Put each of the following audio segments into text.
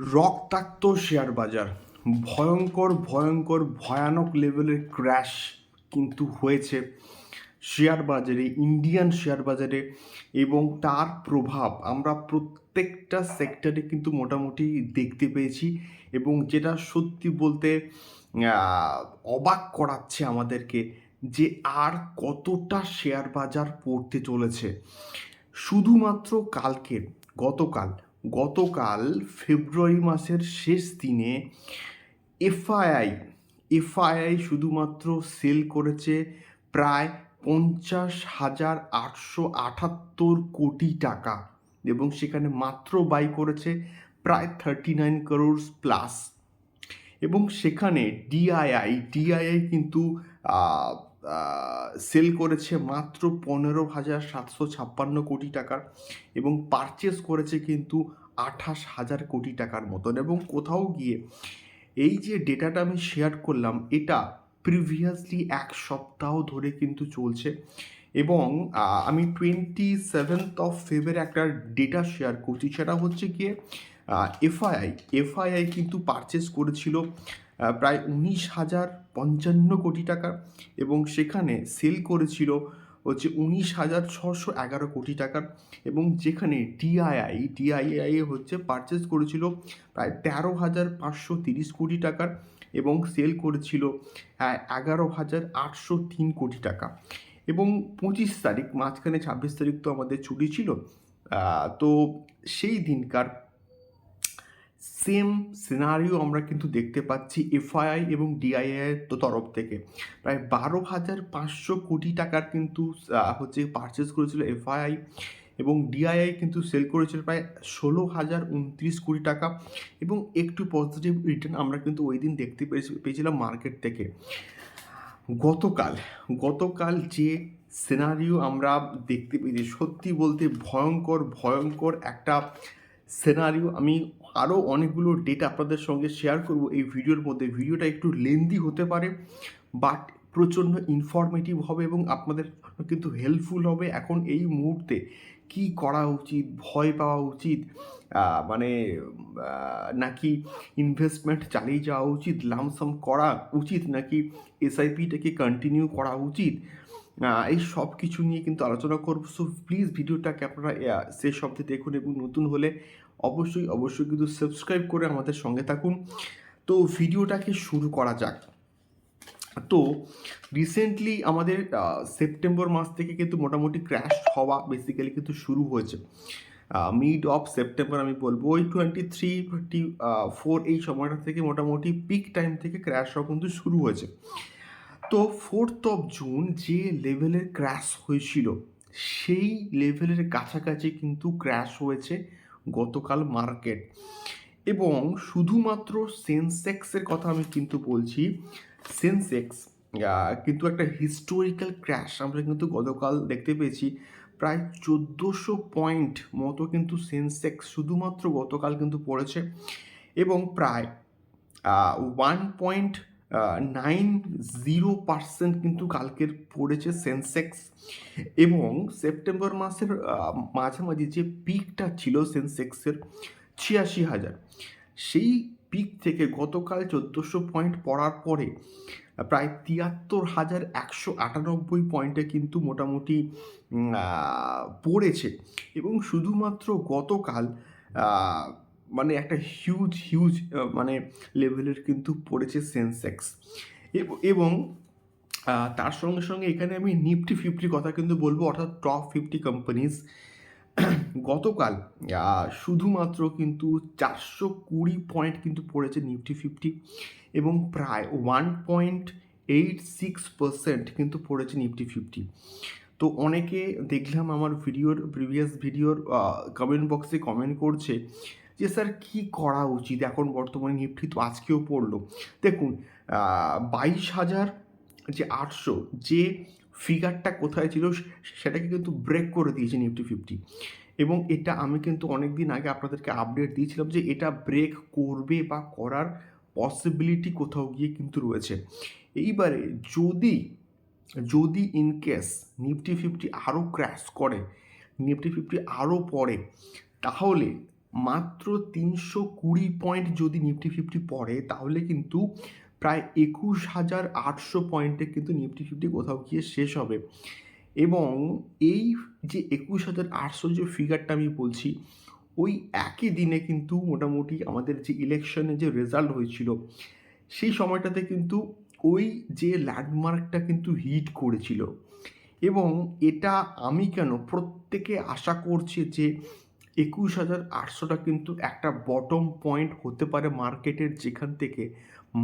রক্তাক্ত শেয়ার বাজার। ভয়ঙ্কর ভয়ঙ্কর, ভয়ানক লেভেলের ক্র্যাশ কিন্তু হয়েছে শেয়ার বাজারে, ইন্ডিয়ান শেয়ার বাজারে এবং তার প্রভাব আমরা প্রত্যেকটা সেক্টরে কিন্তু মোটামুটি দেখতে পেয়েছি এবং যেটা সত্যি বলতে অবাক করাচ্ছে আমাদেরকে যে আর কতটা শেয়ার বাজার পড়তে চলেছে। শুধুমাত্র কালকে গতকাল গতকাল ফেব্রুয়ারি মাসের শেষ দিনে এফআইআই এফআইআই শুধুমাত্র সেল করেছে প্রায় পঞ্চাশ হাজার আটশো আটাত্তর কোটি টাকা এবং সেখানে মাত্র বাই করেছে প্রায় থার্টি নাইন করোড়স প্লাস এবং সেখানে ডিআইআই ডিআইআই কিন্তু সেল করেছে মাত্র পনেরো হাজার সাতশো ছাপ্পান্ন কোটি টাকার এবং পারচেস করেছে কিন্তু আঠাশ হাজার কোটি টাকার মতন। এবং কোথাও গিয়ে এই যে ডেটাটা আমি শেয়ার করলাম, এটা প্রিভিয়াসলি এক সপ্তাহ ধরে কিন্তু চলছে এবং আমি টোয়েন্টি সেভেন্থ অফ ফেবের একটা ডেটা শেয়ার করছি। সেটা হচ্ছে গিয়ে এফআইআই এফআইআই কিন্তু পারচেস করেছিল প্রায় উনিশ হাজার পঞ্চান্ন কোটি টাকা। এবং সেখানে সেল করেছিল হচ্ছে উনিশ হাজার ছশো এগারো কোটি টাকার এবং যেখানে ডিআইআই ডিআইআই হচ্ছে পারচেস করেছিল প্রায় তেরো হাজার পাঁচশো তিরিশ কোটি টাকার এবং সেল করেছিল এগারো হাজার আটশো তিন কোটি টাকা। এবং পঁচিশ তারিখ, মাঝখানে ছাব্বিশ তারিখ তো আমাদের ছুটি ছিল। তো সেই দিনকার সেম সিনারিও আমরা কিন্তু দেখতে পাচ্ছি এফআইআই এবং ডিআইআই তরফ থেকে। প্রায় বারো হাজার পাঁচশো কোটি টাকার কিন্তু হচ্ছে পারচেস করেছিল এফআইআই এবং ডিআইআই কিন্তু সেল করেছিল প্রায় ষোলো হাজার উনত্রিশ কোটি টাকা এবং একটু পজিটিভ রিটার্ন আমরা কিন্তু ওই দিন দেখতে পেয়েছি- পেয়েছিলাম মার্কেট থেকে। গতকাল গতকাল যে সিনারিও আমরা দেখতে পেয়েছি সত্যি বলতে ভয়ঙ্কর ভয়ঙ্কর একটা সিনারিও আমি আরও অনেকগুলো ডেটা আপনাদের সঙ্গে শেয়ার করব এই ভিডিওর মধ্যে। ভিডিওটা একটু লেন্দি হতে পারে বাট প্রচণ্ড ইনফরমেটিভ হবে এবং আপনাদের কিন্তু হেল্পফুল হবে এখন এই মুহূর্তে। কি করা উচিত? ভয় পাওয়া উচিত? মানে নাকি ইনভেস্টমেন্ট চালিয়ে যাওয়া উচিত? লামসাম করা উচিত? নাকি এসআইপিটাকে কন্টিনিউ করা উচিত? এই সব কিছু নিয়ে কিন্তু আলোচনা করব। সো প্লিজ ভিডিওটাকে আপনারা শেষ শব্দে দেখুন এবং নতুন হলে অবশ্যই অবশ্যই কিন্তু সাবস্ক্রাইব করে আমাদের সঙ্গে থাকুন। তো, ভিডিওটাকে শুরু করা যাক। তো রিসেন্টলি আমাদের সেপ্টেম্বর মাস থেকে কিন্তু মোটামুটি ক্র্যাশ হওয়া বেসিক্যালি কিন্তু শুরু হয়েছে। মিড অফ সেপ্টেম্বর আমি বলব, ওই টোয়েন্টি থ্রি টোয়েন্টি ফোর এই সময়টা থেকে মোটামুটি পিক টাইম থেকে ক্র্যাশ হওয়া কিন্তু শুরু হয়েছে। তো ফোর্থ অফ জুন যে লেভেলের ক্র্যাশ হয়েছিল, সেই লেভেলের কাছাকাছি কিন্তু ক্র্যাশ হয়েছে গতকাল মার্কেট এবং শুধুমাত্র সেন্সেক্সের কথা আমি কিন্তু বলছি। সেন্সেক্স কিন্তু একটা হিস্টোরিক্যাল ক্র্যাশ আমরা কিন্তু গতকাল দেখতে পেয়েছি। প্রায় চোদ্দোশো পয়েন্ট মতো কিন্তু সেন্সেক্স শুধুমাত্র গতকাল কিন্তু পড়েছে। এবং প্রায় one point nine zero percent কিন্তু কালকের পড়েছে সেন্সেক্স এবং সেপ্টেম্বর মাসের মাঝামাঝি যে পিকটা ছিল সেন্সেক্সের ছিয়াশি হাজার। সেই পিক থেকে গতকাল চোদ্দোশো পয়েন্ট পড়ার পরে, প্রায় তিয়াত্তর হাজার একশো আটানব্বই পয়েন্টে কিন্তু মোটামুটি পড়েছে। এবং শুধুমাত্র গতকাল মানে একটা হিউজ হিউজ মানে লেভেলের কিন্তু পড়েছে সেন্সেক্স এবং তার সঙ্গে সঙ্গে এখানে আমি নিফটি ফিফটি কথা কিন্তু বলব, অর্থাৎ টপ ফিফটি কোম্পানিজ গতকাল শুধুমাত্র কিন্তু চারশো কুড়ি পয়েন্ট কিন্তু পড়েছে নিফটি ফিফটি এবং প্রায় one point eight six percent কিন্তু পড়েছে নিফটি ফিফটি তো অনেকে দেখলাম আমার ভিডিওর প্রিভিয়াস ভিডিওর কমেন্ট বক্সে কমেন্ট করছে যে স্যার কি করা উচিত? এখন বর্তমানে নিফটি তো আজকেও পড়ল। দেখুন বাইশ হাজার যে আটশো, যে ফিগারটা কোথায় ছিল সেটাকে কিন্তু ব্রেক করে দিয়েছে নিফটি ফিফটি এবং এটা আমি কিন্তু অনেক দিন আগে আপনাদেরকে আপডেট দিয়েছিলাম যে এটা ব্রেক করবে বা করার পসিবিলিটি কোথাও গিয়ে কিন্তু রয়েছে। এইবারে যদি যদি ইন কেস নিফটি ফিফটি আরও ক্র্যাশ করে, নিফটি ফিফটি আরও পড়ে, তাহলে মাত্র তিনশো কুড়ি পয়েন্ট যদি নিফটি ফিফটি পড়ে, তাহলে কিন্তু প্রায় একুশ হাজার আটশো পয়েন্টে কিন্তু নিফটি ফিফটি কোথাও গিয়ে শেষ হবে। এবং এই যে একুশ হাজার আটশো যে ফিগারটা আমি বলছি, ওই একই দিনে কিন্তু মোটামুটি আমাদের যে ইলেকশনে যে রেজাল্ট হয়েছিল, সেই সময়টাতে কিন্তু ওই যে ল্যান্ডমার্কটা কিন্তু হিট করেছিল। এবং এটা আমি কেন প্রত্যেকে আশা করছে যে একুশ হাজার আটশোটা কিন্তু একটা বটম পয়েন্ট হতে পারে মার্কেটের যেখান থেকে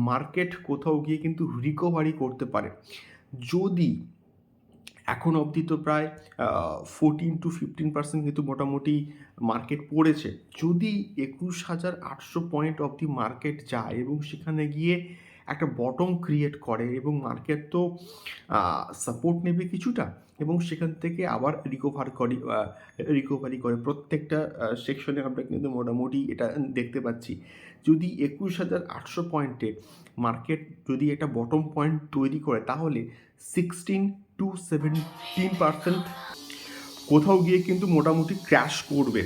মার্কেট কোথাও গিয়ে কিন্তু রিকভারি করতে পারে। যদি এখন অবধি তো প্রায় ফোরটিন টু ফিফটিন পার্সেন্ট কিন্তু মোটামুটি মার্কেট পড়েছে। যদি একুশ হাজার আটশো পয়েন্ট অবধি মার্কেট যায় এবং সেখানে গিয়ে একটা বটম ক্রিয়েট করে এবং মার্কেট তো সাপোর্ট নেবে কিছুটা এবং সেখান থেকে আবার রিকভার করি রিকভারি করে। প্রত্যেকটা সেকশনে আমরা কিন্তু মোটামুটি এটা দেখতে পাচ্ছি। যদি একুশ হাজার আটশো পয়েন্টে মার্কেট যদি একটা বটম পয়েন্ট তৈরি করে, তাহলে সিক্সটিন টু সেভেন্টিন পার্সেন্ট কোথাও গিয়ে কিন্তু মোটামুটি ক্র্যাশ করবে।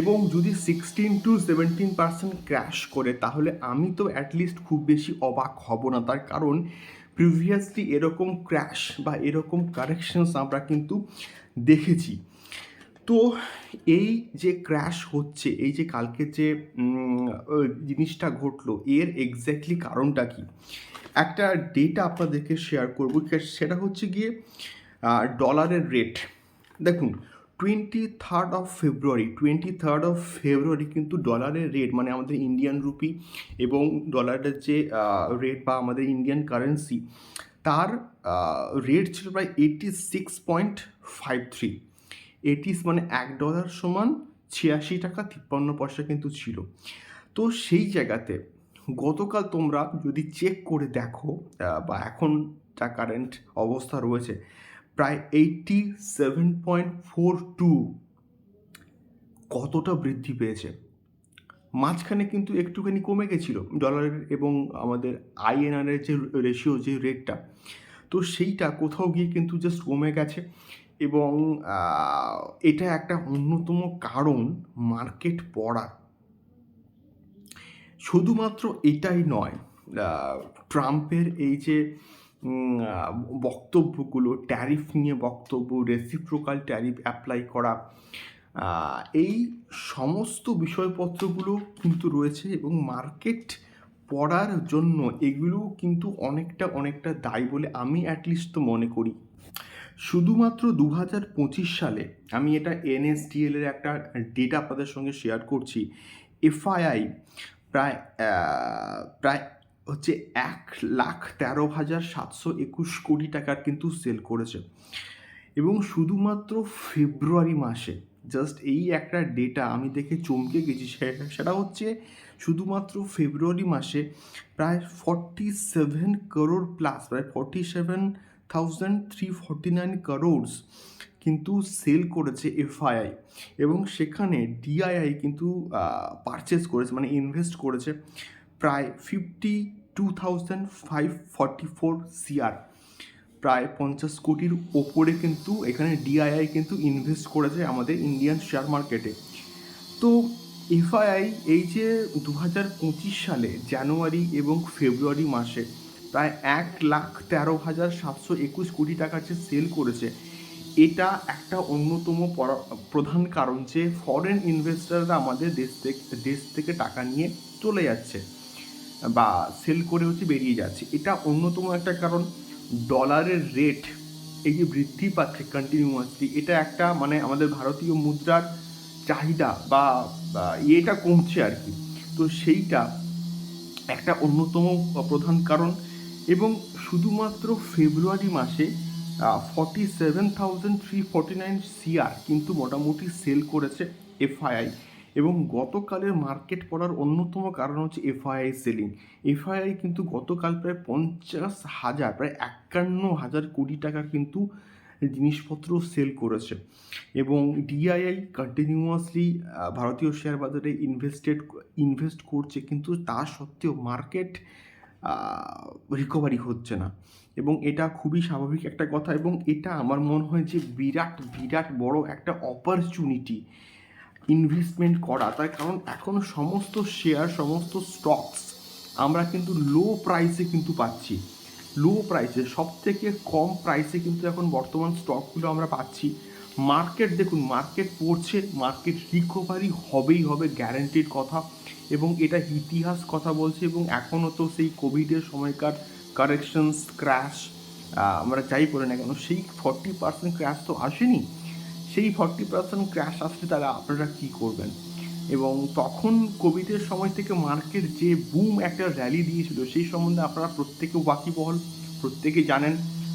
এবং যদি sixteen to seventeen percent crash করে, তাহলে আমি তো অ্যাটলিস্ট খুব বেশি অবাক হব না। তার কারণ প্রিভিয়াসলি এরকম ক্র্যাশ বা এরকম কারেকশনস আমরা কিন্তু দেখেছি। তো এই যে ক্র্যাশ হচ্ছে, এই যে কালকে যে জিনিসটা ঘটলো, এর এক্স্যাক্টলি কারণটা কি? একটা ডেটা আপনাদেরকে শেয়ার করব। সেটা হচ্ছে গিয়ে ডলারের রেট দেখুন twenty third of February twenty third of February কিন্তু ডলারের রেট মানে আমাদের ইন্ডিয়ান রুপি এবং ডলারের যে রেট বা আমাদের ইন্ডিয়ান কারেন্সি তার রেট ছিল প্রায় eighty six point five three এটিস মানে এক ডলার সমান ছিয়াশি টাকা তিপ্পান্ন পয়সা কিন্তু ছিল। তো সেই জায়গাতে গতকাল তোমরা যদি চেক করে দেখো বা এখন যা কারেন্ট অবস্থা রয়েছে প্রায় eighty seven point four two কতটা বৃদ্ধি পেয়েছে? মাঝখানে কিন্তু একটুখানি কমে গেছিল ডলারের এবং আমাদের আইএনআরের যে রেশিও যে রেটটা তো সেইটা কোথাও গিয়ে কিন্তু জাস্ট কমে গেছে এবং এটা একটা অন্যতম কারণ মার্কেট পড়া। শুধুমাত্র এটাই নয় ট্রাম্পের এই যে বক্তব্যগুলো ট্যারিফ নিয়ে বক্তব্য রেসিপ্রোকাল ট্যারিফ অ্যাপ্লাই করা এই সমস্ত বিষয়পত্রগুলো কিন্তু রয়েছে এবং মার্কেট পড়ার জন্য এগুলো কিন্তু অনেকটা অনেকটা দায়ী বলে আমি অ্যাটলিস্ট তো মনে করি। শুধুমাত্র দু হাজার পঁচিশ সালে আমি এটা এনএসডিএল এর একটা ডেটা আপনাদের সঙ্গে শেয়ার করছি। এফআইআই প্রায় প্রায় হচ্ছে এক লাখ তেরো হাজার সাতশো একুশ কোটি টাকার কিন্তু সেল করেছে। এবং শুধুমাত্র ফেব্রুয়ারি মাসে জাস্ট এই একটা ডেটা আমি দেখে চমকে গেছি সেটা হচ্ছে শুধুমাত্র ফেব্রুয়ারি মাসে প্রায় ফর্টি সেভেন করোড় প্লাস প্রায় forty seven thousand three forty nine crores কিন্তু সেল করেছে এফআইআই এবং সেখানে ডিআইআই কিন্তু পারচেস করেছে মানে ইনভেস্ট করেছে। প্রায় fifty two thousand five forty four CR প্রায় পঞ্চাশ কোটির ওপরে কিন্তু এখানে ডিআইআই কিন্তু ইনভেস্ট করেছে আমাদের ইন্ডিয়ান শেয়ার মার্কেটে তো এফআইআই এই যে দু হাজার পঁচিশ সালে জানুয়ারি এবং ফেব্রুয়ারি মাসে প্রায় এক লাখ তেরো হাজার সাতশো একুশ কোটি টাকা যে সেল করেছে, এটা একটা অন্যতম প্রধান কারণ যে ফরেন ইনভেস্টাররা আমাদের দেশ থেকে দেশ থেকে টাকা নিয়ে চলে যাচ্ছে। বা সেল করে হচ্ছে বেরিয়ে যাচ্ছে। এটা অন্যতম একটা কারণ। ডলারের রেট এই যে বৃদ্ধি পাচ্ছে কন্টিনিউয়াসলি এটা একটা মানে আমাদের ভারতীয় মুদ্রার চাহিদা বা ইয়েটা কমছে আর কি। তো সেইটা একটা অন্যতম প্রধান কারণ। এবং শুধুমাত্র ফেব্রুয়ারি মাসে forty seven thousand three forty nine CR কিন্তু মোটামুটি সেল করেছে এফআইআই এবং গতকালের মার্কেট পড়ার অন্যতম কারণ হচ্ছে এফআইআই সেলিং। এফআইআই কিন্তু গতকাল প্রায় পঞ্চাশ হাজার, প্রায় একান্ন হাজার কোটি টাকার কিন্তু জিনিসপত্র সেল করেছে। এবং ডিআইআই কন্টিনিউয়াসলি ভারতীয় শেয়ার বাজারে ইনভেস্টেড, ইনভেস্ট করছে, কিন্তু তা সত্ত্বেও মার্কেট রিকভারি হচ্ছে না। এবং এটা খুবই স্বাভাবিক একটা কথা এবং এটা আমার মনে হয় যে বিরাট বিরাট বড় একটা অপরচুনিটি। ইনভেস্টমেন্ট করা, তার কারণ এখন সমস্ত শেয়ার সমস্ত স্টকস আমরা কিন্তু লো প্রাইসে কিন্তু পাচ্ছি। লো প্রাইসে সব থেকে কম প্রাইসে কিন্তু এখন বর্তমান স্টকগুলো আমরা পাচ্ছি। মার্কেট দেখুন মার্কেট পড়ছে মার্কেট রিকভারি হবেই হবে গ্যারেন্টিড কথা। এবং এটা ইতিহাস কথা বলছে এবং এখনও তো সেই কোভিডের সময়কার কারেকশনস ক্র্যাশ আমরা যাই বলে না কেন, সেই ফর্টি পার্সেন্ট ক্র্যাশ তো আসেনি। সেই ফর্টি পার্সেন্ট ক্র্যাশ আসলে তাহলে আপনারা কী করবেন? এবং তখন কোভিডের সময় থেকে মার্কেট যে বুম একটা র্যালি দিয়েছিল, সেই সম্বন্ধে আপনারা প্রত্যেকে ওয়াকিবহল প্রত্যেকে জানেন।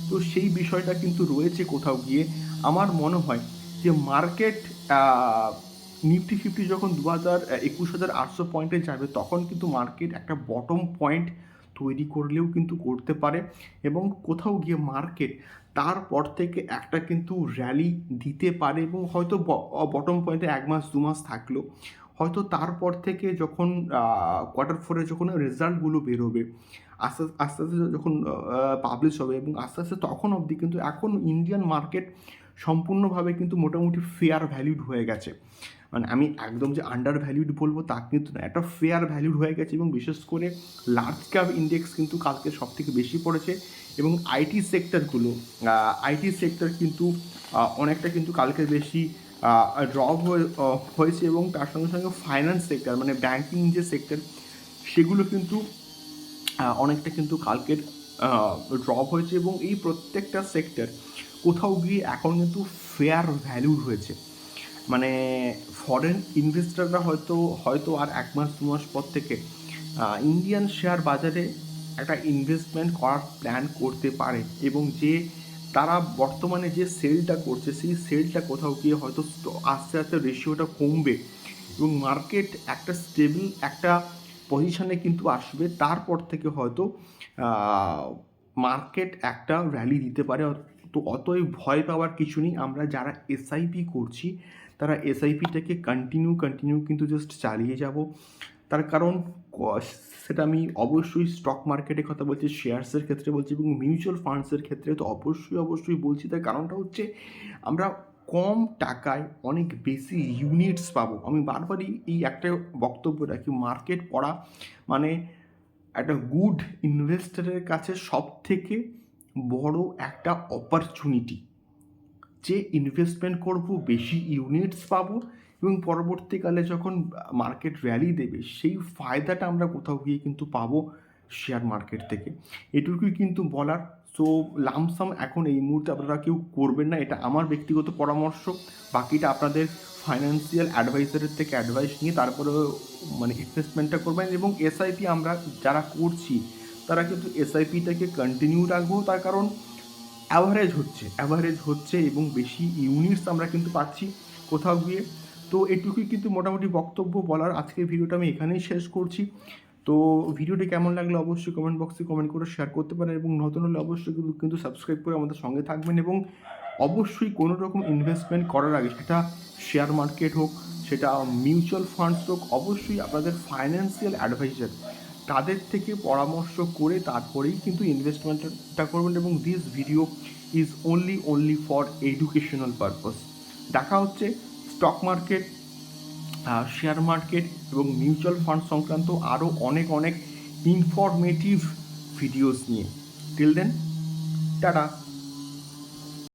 তো সেই বিষয়টা কিন্তু রয়েছে কোথাও গিয়ে। আমার মনে হয় যে মার্কেট নিফটি ফিফটি যখন দু হাজার একুশ হাজার আটশো পয়েন্টে যাবে, তখন কিন্তু মার্কেট একটা বটম পয়েন্ট তৈরি করলেও কিন্তু করতে পারে এবং কোথাও গিয়ে মার্কেট তারপর থেকে একটা কিন্তু র্যালি দিতে পারে এবং হয়তো বটম পয়েন্টে এক মাস, দু মাস থাকল। হয়তো তারপর থেকে যখন কোয়ার্টার ফোরে যখন রেজাল্টগুলো বেরোবে, আস্তে আস্তে আস্তে যখন পাবলিশ হবে এবং আস্তে আস্তে তখন অবধি কিন্তু এখন ইন্ডিয়ান মার্কেট সম্পূর্ণভাবে কিন্তু মোটামুটি ফেয়ার ভ্যালিউড হয়ে গেছে। মানে আমি একদম যে আন্ডার ভ্যালিউড বলব তা কিন্তু না। একটা ফেয়ার ভ্যালিউড হয়ে গেছে এবং বিশেষ করে লার্জ ক্যাপ ইন্ডেক্স কিন্তু কালকে সব থেকে বেশি পড়েছে এবং আইটি সেক্টরগুলো আইটি সেক্টর কিন্তু অনেকটা কিন্তু কালকে বেশি ড্রপ হয়েছে এবং তার সঙ্গে সঙ্গে ফাইন্যান্স সেক্টর মানে ব্যাঙ্কিং যে সেক্টর সেগুলো কিন্তু অনেকটা কিন্তু কালকের ড্রপ হয়েছে এবং এই প্রত্যেকটা সেক্টর কোথাও গিয়ে এখন কিন্তু ফেয়ার ভ্যালুড হয়েছে। মানে ফরেন ইনভেস্টাররা হয়তো হয়তো আর এক মাস, দু মাস পর থেকে ইন্ডিয়ান শেয়ার বাজারে একটা ইনভেস্টমেন্ট করার প্ল্যান করতে পারে এবং যে তারা বর্তমানে যে সেলটা করছে, সেই সেলটা কোথাও গিয়ে হয়তো আস্তে আস্তে রেশিওটা কমবে এবং মার্কেট একটা স্টেবল একটা পজিশনে কিন্তু আসবে। তারপর থেকে হয়তো মার্কেট একটা র্যালি দিতে পারে। তো অতই ভয় পাওয়ার কিছু নেই। আমরা যারা এসআইপি করছি তারা এসআইপিটাকে কন্টিনিউ কন্টিনিউ কিন্তু জাস্ট চালিয়ে যাব। তার কারণ সেটা আমি অবশ্যই স্টক মার্কেটের কথা বলছি শেয়ার্সের ক্ষেত্রে বলছি এবং মিউচুয়াল ফান্ডসের ক্ষেত্রে তো অবশ্যই অবশ্যই বলছি। তার কারণটা হচ্ছে আমরা কম টাকায় অনেক বেশি ইউনিটস পাবো। আমি বারবারই এই একটা বক্তব্য রাখি মার্কেট পড়া মানে একটা গুড ইনভেস্টারের কাছে সব থেকে বড় একটা অপরচুনিটি যে ইনভেস্টমেন্ট করব, বেশি ইউনিটস পাবো এবং পরবর্তীকালে যখন মার্কেট র্যালি দেবে, সেই ফায়দাটা আমরা কোথাও গিয়ে কিন্তু পাবো শেয়ার মার্কেট থেকে। এটুকুই কিন্তু বলার। সো লামসাম এখন এই মুহূর্তে আপনারা কেউ করবেন না, এটা আমার ব্যক্তিগত পরামর্শ। বাকিটা আপনাদের ফাইন্যান্সিয়াল অ্যাডভাইসারের থেকে অ্যাডভাইস নিয়ে তারপরে মানে ইনভেস্টমেন্টটা করবেন এবং এসআইপি আমরা যারা করছি, তারা কিন্তু এসআইপিটাকে কন্টিনিউ রাখব তার কারণ অ্যাভারেজ হচ্ছে অ্যাভারেজ হচ্ছে এবং বেশি ইউনিটস আমরা কিন্তু পাচ্ছি কোথাও গিয়ে। তো এটুকুই কিন্তু মোটামুটি বক্তব্য বলার। আজকের ভিডিওটা আমি এখানেই শেষ করছি। তো ভিডিওটি কেমন লাগলে অবশ্যই কমেন্ট বক্সে কমেন্ট করে শেয়ার করতে পারেন এবং নতুন হলে অবশ্যই কিন্তু সাবস্ক্রাইব করে আমাদের সঙ্গে থাকবেন এবং অবশ্যই কোনো রকম ইনভেস্টমেন্ট করার আগে সেটা শেয়ার মার্কেট হোক, সেটা মিউচুয়াল ফান্ডস হোক, অবশ্যই আপনাদের ফাইন্যান্সিয়াল অ্যাডভাইজার তাদের থেকে পরামর্শ করে তারপরেই কিন্তু ইনভেস্টমেন্টটা করবেন এবং this video is only only for educational purpose দেখা হচ্ছে স্টক মার্কেট শেয়ার মার্কেট এবং মিউচুয়াল ফান্ড সংক্রান্ত আরও অনেক অনেক ইনফরমেটিভ ভিডিওস নিয়ে। Till then tata.